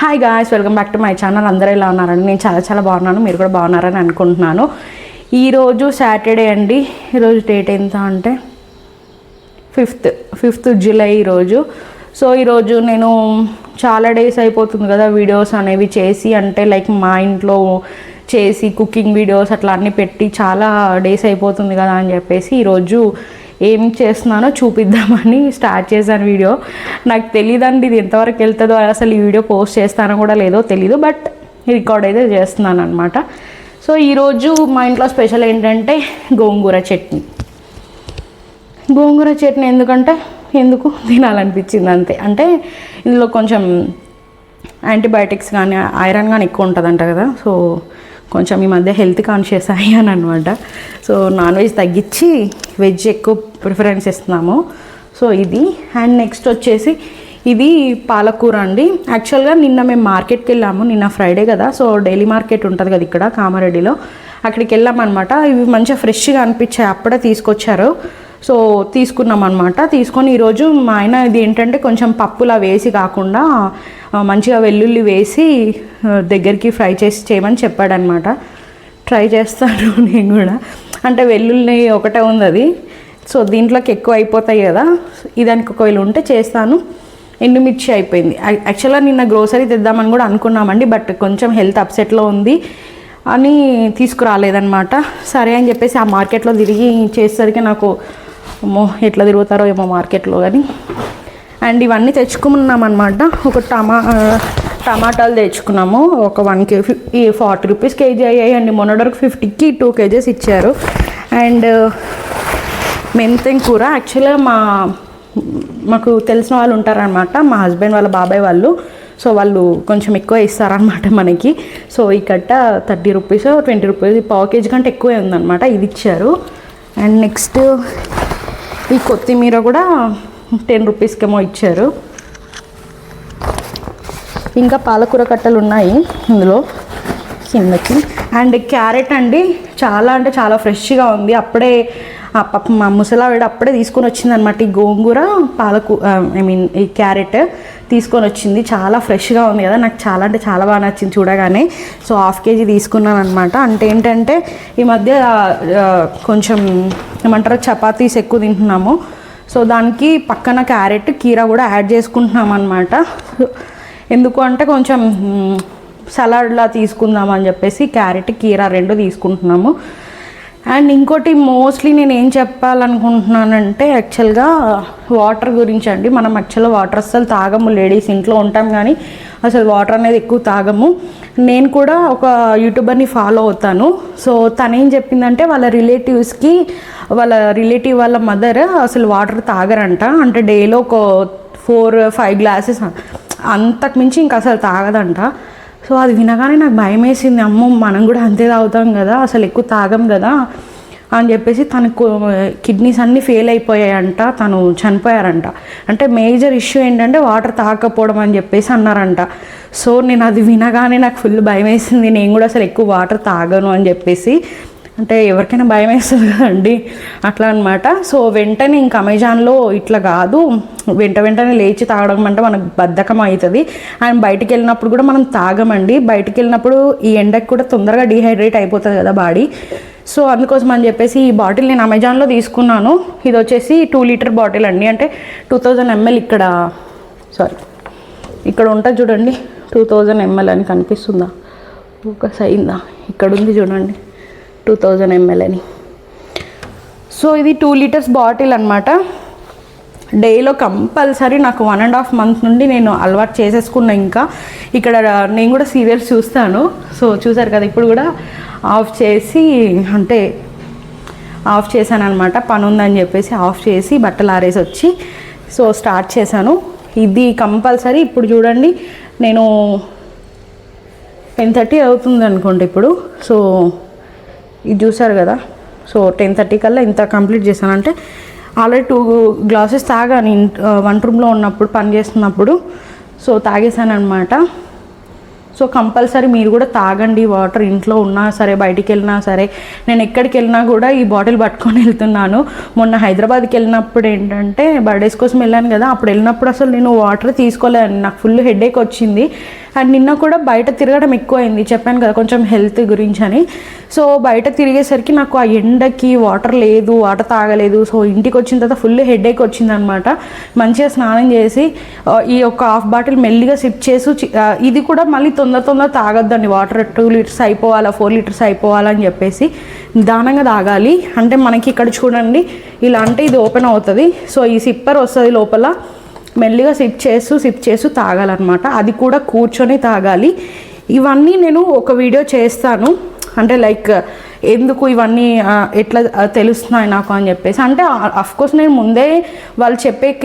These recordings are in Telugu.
Hi guys welcome back to my channel అందరూ ఎలా ఉన్నారండి? నేను చాలా చాలా బాగున్నాను. మీరు కూడా బాగున్నారని అనుకుంటున్నాను. ఈరోజు సాటర్డే అండి. ఈరోజు డేట్ ఎంత అంటే ఫిఫ్త్ ఫిఫ్త్ జూలై ఈరోజు సో ఈరోజు నేను చాలా డేస్ అయిపోతుంది కదా వీడియోస్ అనేవి చేసి అంటే లైక్ మా ఇంట్లో చేసి కుకింగ్ వీడియోస్ అట్లా అన్నీ పెట్టి చాలా డేస్ అయిపోతుంది కదా అని చెప్పేసి ఈరోజు ఏం చేస్తున్నానో చూపిద్దామని స్టార్ట్ చేశాను వీడియో నాకు తెలియదండి ఇది ఎంతవరకు వెళ్తుందో అసలు ఈ వీడియో పోస్ట్ చేస్తానో కూడా లేదో తెలీదు బట్ రికార్డ్ అయితే చేస్తున్నాను అనమాట సో ఈరోజు మా ఇంట్లో స్పెషల్ ఏంటంటే గోంగూర చట్నీ. గోంగూర చట్నీ ఎందుకంటే ఎందుకు తినాలనిపించింది అంతే. అంటే ఇందులో కొంచెం యాంటీబయాటిక్స్ కానీ ఐరన్ కానీ ఎక్కువ ఉంటుందంట కదా సో కొంచెం ఈ మధ్య హెల్త్ కాన్షియస్ అయ్యాను అనమాట సో నాన్ వెజ్ తగ్గించి వెజ్ ఎక్కువ ప్రిఫరెన్స్ ఇస్తున్నాము. సో ఇది. అండ్ నెక్స్ట్ వచ్చేసి ఇది పాలకూర అండి. యాక్చువల్గా నిన్న మేము మార్కెట్కి వెళ్ళాము నిన్న ఫ్రైడే కదా. సో డైలీ మార్కెట్ ఉంటుంది కదా ఇక్కడ కామారెడ్డిలో. అక్కడికి వెళ్ళామన్నమాట. ఇవి మంచిగా ఫ్రెష్గా అనిపించాయి అప్పుడే తీసుకొచ్చారు. సో తీసుకున్నాం అనమాట తీసుకొని ఈరోజు మా ఆయన ఇది ఏంటంటే కొంచెం పప్పులా వేసి కాకుండా మంచిగా వెల్లుల్లి వేసి దగ్గరికి ఫ్రై చేసి చేయమని చెప్పాడనమాట ట్రై చేస్తాను నేను కూడా. అంటే వెల్లుల్లి ఒకటే ఉంది అది. సో దీంట్లోకి ఎక్కువ అయిపోతాయి కదా. ఇదానికి ఒకవేళ ఉంటే చేస్తాను. ఎండుమిర్చి అయిపోయింది. యాక్చువల్గా నిన్న గ్రోసరీ తెద్దామని కూడా అనుకున్నామండి బట్ కొంచెం హెల్త్ అప్సెట్లో ఉంది అని తీసుకురాలేదన్నమాట. సరే అని చెప్పేసి ఆ మార్కెట్లో తిరిగి చేసేసరికి నాకు అమ్మో ఎట్లా తిరుగుతారో ఏమో మార్కెట్లో కానీ అండ్ ఇవన్నీ తెచ్చుకున్నాం అనమాట ఒక టమా టమాటాలు తెచ్చుకున్నాము. ఒక వన్ కే ఈ ఫార్టీ రూపీస్ కేజీ అయ్యాయండి మొన్నటివరకు ఫిఫ్టీకి టూ కేజెస్ ఇచ్చారు. అండ్ మెంతెం కూర? యాక్చువల్గా మా మాకు తెలిసిన వాళ్ళు ఉంటారనమాట మా హస్బెండ్ వాళ్ళ బాబాయ్ వాళ్ళు. సో వాళ్ళు కొంచెం ఎక్కువ ఇస్తారనమాట మనకి. సో ఈ కట్ట థర్టీ రూపీస్ ట్వంటీ రూపీస్ పావు కేజీ కంటే ఎక్కువే ఉందన్నమాట. ఇది ఇచ్చారు. అండ్ నెక్స్ట్ ఈ కొత్తిమీర కూడా టెన్ రూపీస్కేమో ఇచ్చారు. ఇంకా పాలకూర కట్టలు ఉన్నాయి ఇందులో కిందకి. అండ్ క్యారెట్ అండి చాలా అంటే చాలా ఫ్రెష్గా ఉంది. అప్పుడే పాప మా ముసలావిడ అప్పుడే తీసుకొని వచ్చిందనమాట ఈ గోంగూర పాలకు ఐ మీన్ ఈ క్యారెట్. తీసుకొని వచ్చింది. చాలా ఫ్రెష్గా ఉంది కదా. నాకు చాలా అంటే చాలా బాగా నచ్చింది చూడగానే. సో హాఫ్ కేజీ తీసుకున్నాను అనమాట అంటే ఏంటంటే ఈ మధ్య కొంచెం ఏమంటారు చపాతీస్ ఎక్కువ తింటున్నాము. సో దానికి పక్కన క్యారెట్ కీర కూడా యాడ్ చేసుకుంటున్నాం అనమాట ఎందుకు అంటే కొంచెం సలాడ్లా తీసుకుందాం అని చెప్పేసి క్యారెట్ కీర రెండు తీసుకుంటున్నాము. అండ్ ఇంకోటి మోస్ట్లీ నేను ఏం చెప్పాలనుకుంటున్నానంటే యాక్చువల్గా వాటర్ గురించి అండి. మనం యాక్చువల్గా వాటర్ అస్సలు తాగము. లేడీస్ ఇంట్లో ఉంటాం కానీ అసలు వాటర్ అనేది ఎక్కువ తాగము. నేను కూడా ఒక యూట్యూబర్ని ఫాలో అవుతాను. సో తను ఏం చెప్పిందంటే వాళ్ళ రిలేటివ్స్కి వాళ్ళ రిలేటివ్ వాళ్ళ మదర్ అసలు వాటర్ తాగరంట. అంటే డేలో ఒక ఫోర్ ఫైవ్ గ్లాసెస్ అంతకు మించి ఇంకా అసలు తాగదంట. సో అది వినగానే నాకు భయం వేసింది అమ్మో మనం కూడా అంతే తాగుతాం కదా అసలు ఎక్కువ తాగం కదా అని చెప్పేసి తనకు కిడ్నీస్ అన్నీ ఫెయిల్ అయిపోయాయంట తను చనిపోయారంట. అంటే మేజర్ ఇష్యూ ఏంటంటే వాటర్ తాగకపోవడం అని చెప్పేసి అన్నారంట. సో నేను అది వినగానే నాకు ఫుల్ భయం వేసింది నేను కూడా అసలు ఎక్కువ వాటర్ తాగను అని చెప్పేసి అంటే ఎవరికైనా భయం వేస్తుంది కదండి. అట్లా అనమాట సో వెంటనే ఇంక అమెజాన్లో ఇట్లా కాదు. వెంట వెంటనే లేచి తాగడం అంటే మనకు బద్ధకం అవుతుంది అండ్ బయటికి వెళ్ళినప్పుడు కూడా మనం తాగమండి. బయటికి వెళ్ళినప్పుడు ఈ ఎండకు కూడా తొందరగా డీహైడ్రేట్ అయిపోతుంది కదా బాడీ. సో అందుకోసం అని చెప్పేసి ఈ బాటిల్ నేను అమెజాన్లో తీసుకున్నాను. ఇది వచ్చేసి టూ లీటర్ బాటిల్ అండి. అంటే టూ థౌజండ్ ఎంఎల్ ఇక్కడ సారీ ఇక్కడ ఉంటుంది చూడండి. టూ థౌజండ్ ఎంఎల్ అని కనిపిస్తుందా? ఒక సైందా ఇక్కడ ఉంది చూడండి. టూ థౌజండ్ ఎంఎల్ అని. సో ఇది టూ లీటర్స్ బాటిల్ అనమాట డేలో కంపల్సరీ నాకు వన్ అండ్ హాఫ్ మంత్ నుండి నేను అలవాటు చేసేసుకున్నా ఇంకా. ఇక్కడ నేను కూడా సీరియల్స్ చూస్తాను. సో చూసారు కదా ఇప్పుడు కూడా ఆఫ్ చేసి అంటే ఆఫ్ చేశాను అనమాట పని ఉందని చెప్పేసి ఆఫ్ చేసి బట్టలు ఆరేసి వచ్చి సో స్టార్ట్ చేశాను. ఇది కంపల్సరీ ఇప్పుడు చూడండి నేను టెన్ థర్టీ అవుతుంది అనుకోండి ఇప్పుడు. సో ఇది చూసారు కదా? సో టెన్ థర్టీ కల్లా ఇంత కంప్లీట్ చేశానంటే ఆల్రెడీ టూ గ్లాసెస్ తాగాను. వన్ రూమ్లో ఉన్నప్పుడు పని చేస్తున్నప్పుడు. సో తాగేశాను అనమాట సో కంపల్సరీ మీరు కూడా తాగండి. వాటర్ ఇంట్లో ఉన్నా సరే బయటికి వెళ్ళినా సరే. నేను ఎక్కడికి వెళ్ళినా కూడా ఈ బాటిల్ పట్టుకొని వెళ్తున్నాను. మొన్న హైదరాబాద్కి వెళ్ళినప్పుడు ఏంటంటే బర్త్డేస్ కోసం వెళ్ళాను కదా. అప్పుడు వెళ్ళినప్పుడు అసలు నేను వాటర్ తీసుకోలేను నాకు ఫుల్ హెడేక్ వచ్చింది. అండ్ నిన్న కూడా బయట తిరగడం ఎక్కువైంది. చెప్పాను కదా కొంచెం హెల్త్ గురించి అని సో బయట తిరిగేసరికి నాకు ఆ ఎండకి వాటర్ లేదు వాటర్ తాగలేదు. సో ఇంటికి వచ్చిన తర్వాత ఫుల్ హెడేక్ వచ్చిందనమాట. మంచిగా స్నానం చేసి ఈ ఒక హాఫ్ బాటిల్ మెల్లిగా సిప్ చేసి ఇది కూడా మళ్ళీ తొందర తొందర తాగొద్దండి. వాటర్ టూ లీటర్స్ అయిపోవాలా ఫోర్ లీటర్స్ అయిపోవాలని చెప్పేసి నిదానంగా తాగాలి. అంటే మనకి ఇక్కడ చూడండి ఇలా అంటే ఇది ఓపెన్ అవుతుంది. సో ఈ సిప్పర్ వస్తుంది లోపల. మెల్లిగా సిప్ చేస్తూ సిప్ చేస్తూ తాగాలన్నమాట. అది కూడా కూర్చొని తాగాలి. ఇవన్నీ నేను ఒక వీడియో చేస్తాను. అంటే లైక్ ఎందుకు ఇవన్నీ ఎట్లా తెలుస్తున్నాయి నాకు అని చెప్పేసి. అంటే అఫ్కోర్స్ నేను ముందే వాళ్ళు చెప్పే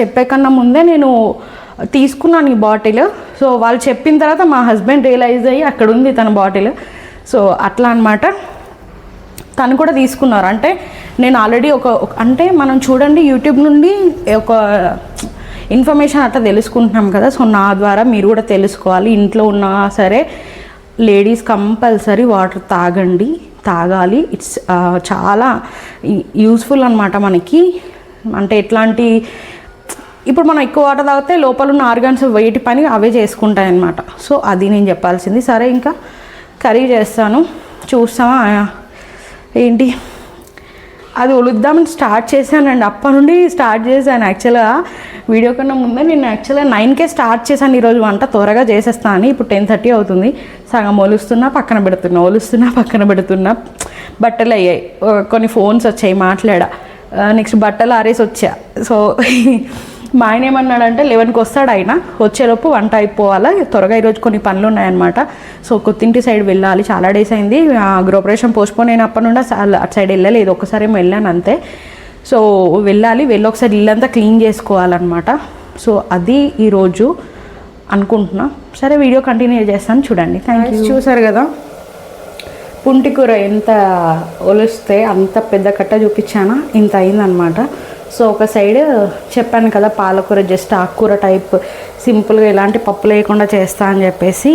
చెప్పే కన్నా ముందే నేను తీసుకున్నాను ఈ బాటిల్. సో వాళ్ళు చెప్పిన తర్వాత మా హస్బెండ్ రియలైజ్ అయ్యి అక్కడ ఉంది తన బాటిల్. సో అట్లా అనమాట తను కూడా తీసుకున్నారు. అంటే నేను ఆల్రెడీ ఒక- అంటే మనం చూడండి యూట్యూబ్ నుండి ఒక ఇన్ఫర్మేషన్ అట్లా తెలుసుకుంటున్నాం కదా సో నా ద్వారా మీరు కూడా తెలుసుకోవాలి. ఇంట్లో ఉన్నా సరే లేడీస్ కంపల్సరీ వాటర్ తాగండి తాగాలి. ఇట్స్ చాలా యూస్ఫుల్ అనమాట మనకి. అంటే ఎట్లాంటి ఇప్పుడు మనం ఎక్కువ వాటర్ తాగితే లోపల ఉన్న ఆర్గాన్స్ వెయిట్ పని అవే చేసుకుంటాయి అనమాట సో అది నేను చెప్పాల్సింది. సరే ఇంకా కర్రీ చేస్తాను. చూస్తామా ఏంటి? అది ఒలుద్దామని స్టార్ట్ చేశానండి. అప్పటి నుండి స్టార్ట్ చేశాను. యాక్చువల్గా వీడియో కన్నా ముందే నేను యాక్చువల్గా నైన్కే స్టార్ట్ చేశాను ఈరోజు వంట త్వరగా చేసేస్తాను అని. ఇప్పుడు టెన్ థర్టీ అవుతుంది. సగం ఒలుస్తున్నా పక్కన పెడుతున్నా. ఒలుస్తున్నా పక్కన పెడుతున్నా. బట్టలు అయ్యాయి. కొన్ని ఫోన్స్ వచ్చాయి మాట్లాడా. నెక్స్ట్ బట్టలు ఆరేసి వచ్చా. సో మా ఆయన ఏమన్నాడంటే లెవెన్కి వస్తాడు ఆయన. వచ్చేలోపు వంట అయిపోవాలా. త్వరగా ఈరోజు కొన్ని పనులు ఉన్నాయన్నమాట. సో కొత్తింటి సైడ్ వెళ్ళాలి. చాలా డేస్ అయింది. ఆ గృహప్రవేశం పోస్ట్పోన్ అయినప్పటి నుండి అటు సైడ్ వెళ్ళలేదు. ఒక్కసారి ఏమో వెళ్ళాను అంతే. సో వెళ్ళాలి వెళ్ళి ఒకసారి ఇల్లంతా క్లీన్ చేసుకోవాలన్నమాట. సో అది ఈరోజు అనుకుంటున్నా. సరే వీడియో కంటిన్యూ చేస్తాను చూడండి. థ్యాంక్ యూ చూసారు కదా? పుంటికూర ఎంత ఒలిస్తే అంత పెద్ద కట్ట చూపించానా? ఇంత అయిందనమాట సో ఒక సైడ్ చెప్పాను కదా పాలకూర జస్ట్ ఆకుకూర టైప్ సింపుల్గా ఎలాంటి పప్పు లేకుండా చేస్తా అని చెప్పేసి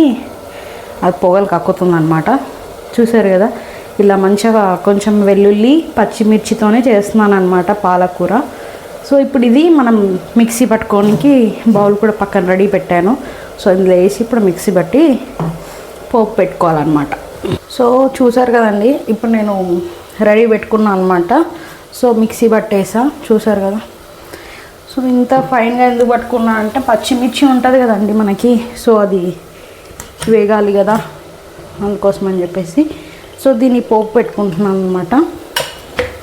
అది పొగలు కక్కుతుందనమాట చూసారు కదా? ఇలా మంచిగా కొంచెం వెల్లుల్లి పచ్చిమిర్చితోనే చేస్తున్నాను అనమాట పాలకూర. సో ఇప్పుడు ఇది మనం మిక్సీ పట్టుకోనికి బౌల్ కూడా పక్కన రెడీ పెట్టాను. సో ఇందులో వేసి ఇప్పుడు మిక్సీ పట్టి పోపు పెట్టుకోవాలన్నమాట. సో చూసారు కదండి ఇప్పుడు నేను రెడీ పెట్టుకున్నాను అనమాట సో మిక్సీ పట్టేసా చూసారు కదా. సో ఇంత ఫైన్గా ఎందుకు పట్టుకున్నా అంటే పచ్చిమిర్చి ఉంటుంది కదండి మనకి. సో అది వేగాలి కదా అందుకోసం అని చెప్పేసి. సో దీన్ని పోపు పెట్టుకుంటున్నాను అనమాట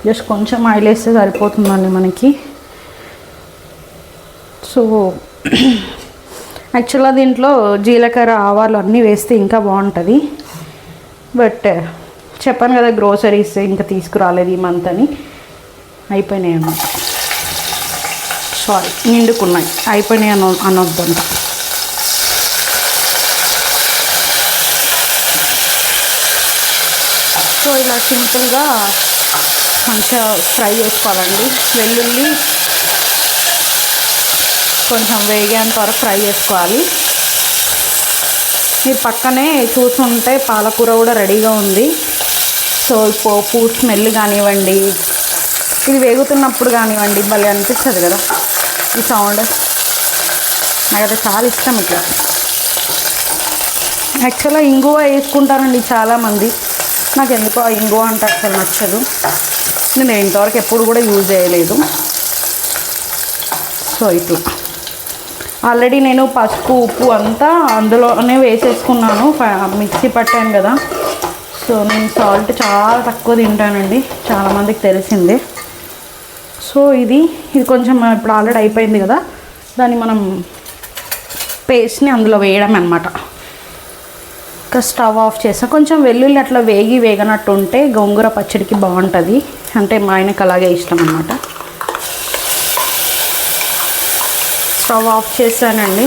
జస్ట్ కొంచెం ఆయిల్ వేస్తే సరిపోతుందండి మనకి. సో యాక్చువల్గా దీంట్లో జీలకర్ర ఆవాలు అన్నీ వేస్తే ఇంకా బాగుంటుంది. బట్ చెప్పాను కదా గ్రోసరీస్ ఇంకా తీసుకురాలేదు ఈ మంత్ అని. అయిపోయినాయి అన్నమాట. సారీ నిండుకున్నాయి. అయిపోయినాయి అన అనొద్దంట. సో ఇలా సింపుల్గా మంచిగా ఫ్రై చేసుకోవాలండి. వెల్లుల్లి కొంచెం వేగేంత వరకు ఫ్రై చేసుకోవాలి. మీరు పక్కనే చూస్తుంటే పాలకూర కూడా రెడీగా ఉంది. సో పోపు స్మెల్ కానివ్వండి ఇది వేగుతున్నప్పుడు కానివ్వండి భలే అనిపిస్తుంది కదా ఈ సౌండ్. నాకైతే చాలా ఇష్టం ఇట్లా. యాక్చువల్గా ఇంగువ వేసుకుంటారండి చాలామంది. నాకు ఎందుకో ఇంగువ అంటే అసలు నచ్చదు. నేను ఇంతవరకు ఎప్పుడు కూడా యూజ్ చేయలేదు. సో ఇట్లా ఆల్రెడీ నేను పసుపు ఉప్పు అంతా అందులోనే వేసేసుకున్నాను. మిక్సీ పట్టాను కదా. సో నేను సాల్ట్ చాలా తక్కువ తింటానండి. చాలామందికి తెలిసిందే. సో ఇది ఇది కొంచెం ఇప్పుడు ఆల్రెడీ అయిపోయింది కదా. దాన్ని మనం పేస్ట్ని అందులో వేయడం అనమాట ఇంకా స్టవ్ ఆఫ్ చేసిన. కొంచెం వెల్లుల్లి అట్లా వేగి వేగనట్టు ఉంటే గోంగూర పచ్చడికి బాగుంటుంది. అంటే మా ఆయనకు అలాగే ఇష్టం అనమాట స్టవ్ ఆఫ్ చేశానండి.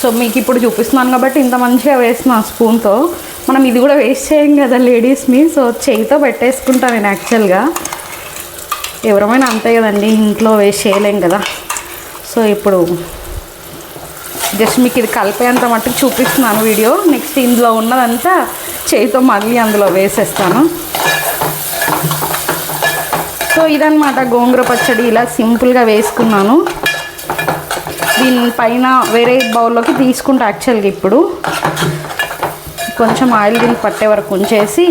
సో మీకు ఇప్పుడు చూపిస్తున్నాను కాబట్టి ఇంత మంచిగా వేసిన స్పూన్తో. మనం ఇది కూడా వేస్ట్ చేయం కదా లేడీస్ని. సో చేయితో పెట్టేసుకుంటాను నేను యాక్చువల్గా. ఎవరమైనా అంతే కదండి ఇంట్లో వేస్ట్ చేయలేం కదా. సో ఇప్పుడు జస్ట్ మీకు ఇది కలిపేంత మట్టుకు చూపిస్తున్నాను వీడియో. నెక్స్ట్ ఇందులో ఉన్నదంతా చేయితో మళ్ళీ అందులో వేసేస్తాను. సో ఇదన్నమాట గోంగూర పచ్చడి ఇలా సింపుల్గా వేసుకున్నాను. దీని పైన వేరే బౌల్లోకి తీసుకుంటా యాక్చువల్గా ఇప్పుడు. కొంచెం ఆయిల్ దీనికి పట్టే వరకు ఉంచేసి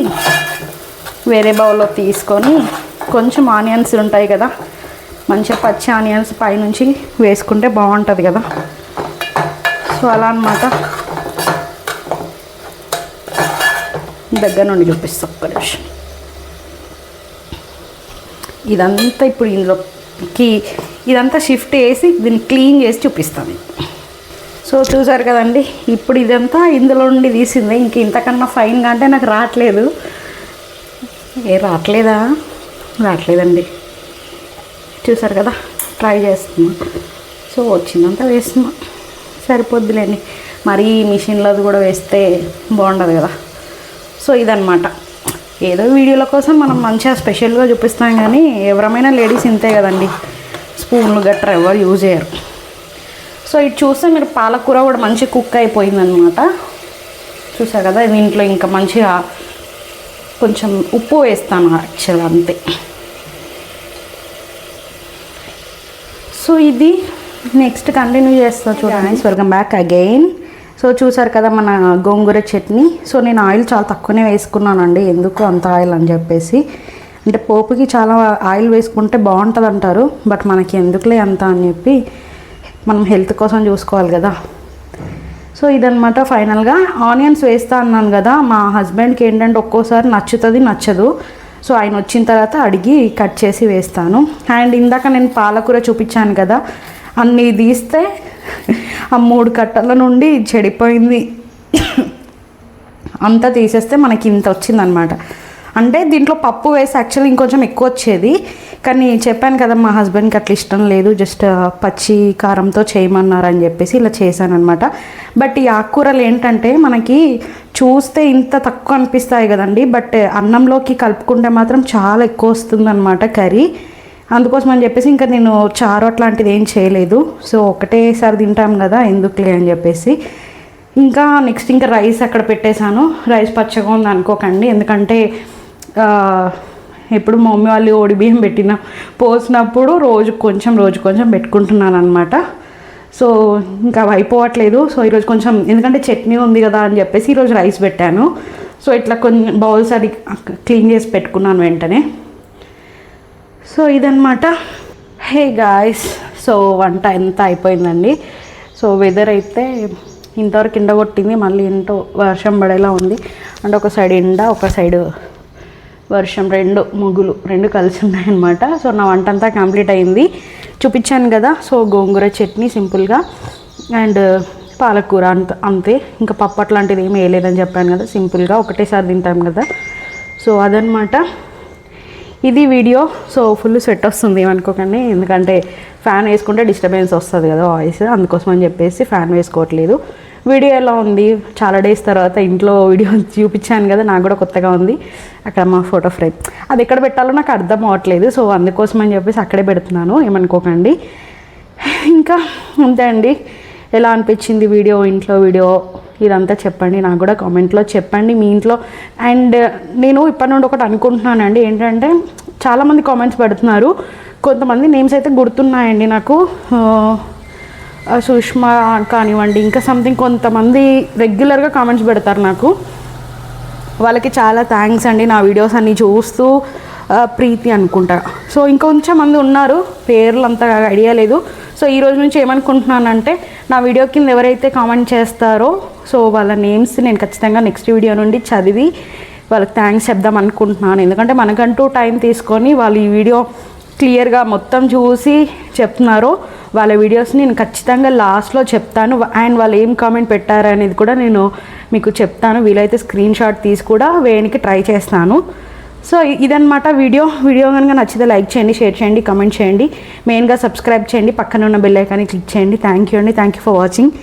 వేరే బౌల్లో తీసుకొని కొంచెం ఆనియన్స్ ఉంటాయి కదా మంచిగా పచ్చి ఆనియన్స్ పైనుంచి వేసుకుంటే బాగుంటుంది కదా. సో అలా అనమాట దగ్గర నుండి చూపిస్తా ఒక్క నిమిషం. ఇదంతా ఇప్పుడు ఇందులోకి ఇదంతా షిఫ్ట్ చేసి దీన్ని క్లీన్ చేసి చూపిస్తాను సో చూసారు కదండి ఇప్పుడు ఇదంతా ఇందులో నుండి తీసింది. ఇంక ఇంతకన్నా ఫైన్గా అంటే నాకు రావట్లేదు. ఏ రావట్లేదా? రావట్లేదండి. చూసారు కదా? ట్రై చేస్తున్నా. సో వచ్చిందంతా వేస్తున్నా. సరిపోద్దులేండి. మరీ మిషన్లది కూడా వేస్తే బాగుండదు కదా? సో ఇదనమాట ఏదో వీడియోల కోసం మనం మంచిగా స్పెషల్గా చూపిస్తాం కానీ ఎవరమైనా లేడీస్ ఇంతే కదండి. స్పూన్లు గట్రా ఎవరు యూజ్ చేయరు. సో ఇటు చూస్తే మీరు పాలకూర కూడా మంచి కుక్ అయిపోయిందనమాట చూసారు కదా? దీంట్లో ఇంకా మంచిగా కొంచెం ఉప్పు వేస్తాను యాక్చువల్ అంతే. సో ఇది నెక్స్ట్ కంటిన్యూ చేస్తా చూడండి వెల్కమ్ బ్యాక్ అగైన్ సో చూసారు కదా మన గోంగూర చట్నీ. సో నేను ఆయిల్ చాలా తక్కువనే వేసుకున్నానండి. ఎందుకు అంత ఆయిల్ అని చెప్పేసి. అంటే పోపుకి చాలా ఆయిల్ వేసుకుంటే బాగుంటుంది అంటారు బట్ మనకి ఎందుకులే అంత అని చెప్పి మనం హెల్త్ కోసం చూసుకోవాలి కదా. సో ఇదనమాట ఫైనల్గా ఆనియన్స్ వేస్తా అన్నాను కదా. మా హస్బెండ్కి ఏంటంటే ఒక్కోసారి నచ్చుతుంది నచ్చదు. సో ఆయన వచ్చిన తర్వాత అడిగి కట్ చేసి వేస్తాను. అండ్ ఇందాక నేను పాలకూర చూపించాను కదా అన్నీ తీస్తే ఆ మూడు కట్టల నుండి చెడిపోయింది. అంతా తీసేస్తే మనకి ఇంత వచ్చిందనమాట అంటే దీంట్లో పప్పు వేసి యాక్చువల్లీ ఇంకొంచెం ఎక్కువ వచ్చేది. కానీ చెప్పాను కదా మా హస్బెండ్కి అట్లా ఇష్టం లేదు జస్ట్ uh, పచ్చి కారంతో చేయమన్నారు అని చెప్పేసి ఇలా చేశాను అనమాట బట్ ఈ ఆకుకూరలు ఏంటంటే మనకి చూస్తే ఇంత తక్కువ అనిపిస్తాయి కదండి. బట్ uh, అన్నంలోకి కలుపుకుంటే మాత్రం చాలా ఎక్కువ వస్తుందన్నమాట కర్రీ. అందుకోసం అని చెప్పేసి ఇంకా నేను చారు అట్లాంటిది ఏం చేయలేదు. సో ఒకటేసారి తింటాం కదా ఎందుకులే అని చెప్పేసి. ఇంకా నెక్స్ట్ ఇంకా రైస్ అక్కడ పెట్టేశాను. రైస్ పచ్చగా ఉంది అనుకోకండి ఎందుకంటే ఎప్పుడు మా మమ్మీ వాళ్ళు ఓడి బియ్యం పెట్టిన పోసినప్పుడు రోజు కొంచెం రోజు కొంచెం పెట్టుకుంటున్నాను అనమాట సో ఇంకా అవి అయిపోవట్లేదు. సో ఈరోజు కొంచెం ఎందుకంటే చట్నీ ఉంది కదా అని చెప్పేసి ఈరోజు రైస్ పెట్టాను. సో ఇట్లా కొన్ని బౌల్స్ అది క్లీన్ చేసి పెట్టుకున్నాను వెంటనే. సో ఇదనమాట హే గాయస్ సో వంట ఎంత అయిపోయిందండి. సో వెదర్ అయితే ఇంతవరకు ఎండ కొట్టింది మళ్ళీ ఏంటో వర్షం పడేలా ఉంది. అంటే ఒక సైడ్ ఎండ ఒక సైడ్ వర్షం రెండు ముగ్గులు రెండు కలిసి ఉన్నాయన్నమాట సో నా వంట అంతా కంప్లీట్ అయింది. చూపించాను కదా సో గోంగూర చట్నీ సింపుల్గా. అండ్ పాలకూర అంత అంతే. ఇంకా పప్పు అట్లాంటిది ఏమి వేయలేదని చెప్పాను కదా సింపుల్గా ఒకటేసారి తింటాం కదా. సో అదనమాట ఇది వీడియో సో ఫుల్ సెట్ వస్తుంది ఏమనుకోకండి. ఎందుకంటే ఫ్యాన్ వేసుకుంటే డిస్టర్బెన్స్ వస్తుంది కదా వాయిస్. అందుకోసం అని చెప్పేసి ఫ్యాన్ వేసుకోవట్లేదు. వీడియో ఎలా ఉంది? చాలా డేస్ తర్వాత ఇంట్లో వీడియో చూపించాను కదా నాకు కూడా కొత్తగా ఉంది. అక్కడ మా ఫోటో ఫ్రేమ్ అది ఎక్కడ పెట్టాలో నాకు అర్థం అవ్వట్లేదు సో అందుకోసం అని చెప్పేసి అక్కడే పెడుతున్నాను. ఏమనుకోకండి. ఇంకా అంతే అండి? ఎలా అనిపించింది వీడియో ఇంట్లో వీడియో? ఇదంతా చెప్పండి. నాకు కూడా కామెంట్లో చెప్పండి మీ ఇంట్లో. అండ్ నేను ఇప్పటి నుండి ఒకటి అనుకుంటున్నానండి. ఏంటంటే చాలామంది కామెంట్స్ పెడుతున్నారు. కొంతమంది నేమ్స్ అయితే గుర్తున్నాయండి నాకు. సుష్మా కానివ్వండి ఇంకా సంథింగ్ కొంతమంది రెగ్యులర్గా కామెంట్స్ పెడతారు నాకు. వాళ్ళకి చాలా థ్యాంక్స్ అండి నా వీడియోస్ అన్నీ చూస్తూ ప్రీతి అనుకుంటా. సో ఇంకొంచెం మంది ఉన్నారు పేర్లు అంత ఐడియా లేదు. సో ఈ రోజు నుంచి ఏమనుకుంటున్నానంటే నా వీడియో కింద ఎవరైతే కామెంట్ చేస్తారో సో వాళ్ళ నేమ్స్ నేను ఖచ్చితంగా నెక్స్ట్ వీడియో నుండి చదివి వాళ్ళకి థ్యాంక్స్ చెప్దాం అనుకుంటున్నాను. ఎందుకంటే మనకంటూ టైం తీసుకొని వాళ్ళు ఈ వీడియో క్లియర్గా మొత్తం చూసి చెప్తున్నారో. వాళ్ళ వీడియోస్ని నేను ఖచ్చితంగా లాస్ట్లో చెప్తాను. అండ్ వాళ్ళు ఏం కామెంట్ పెట్టారనేది కూడా నేను మీకు చెప్తాను. వీలైతే స్క్రీన్ షాట్ తీసి కూడా వేయడానికి ట్రై చేస్తాను. సో ఇదనమాట వీడియో వీడియో కనుక నచ్చితే లైక్ చేయండి షేర్ చేయండి కమెంట్ చేయండి. మెయిన్గా సబ్స్క్రైబ్ చేయండి. పక్కన ఉన్న బెల్ ఐకాన్ని క్లిక్ చేయండి. థ్యాంక్ యూ అండి. Thank you for watching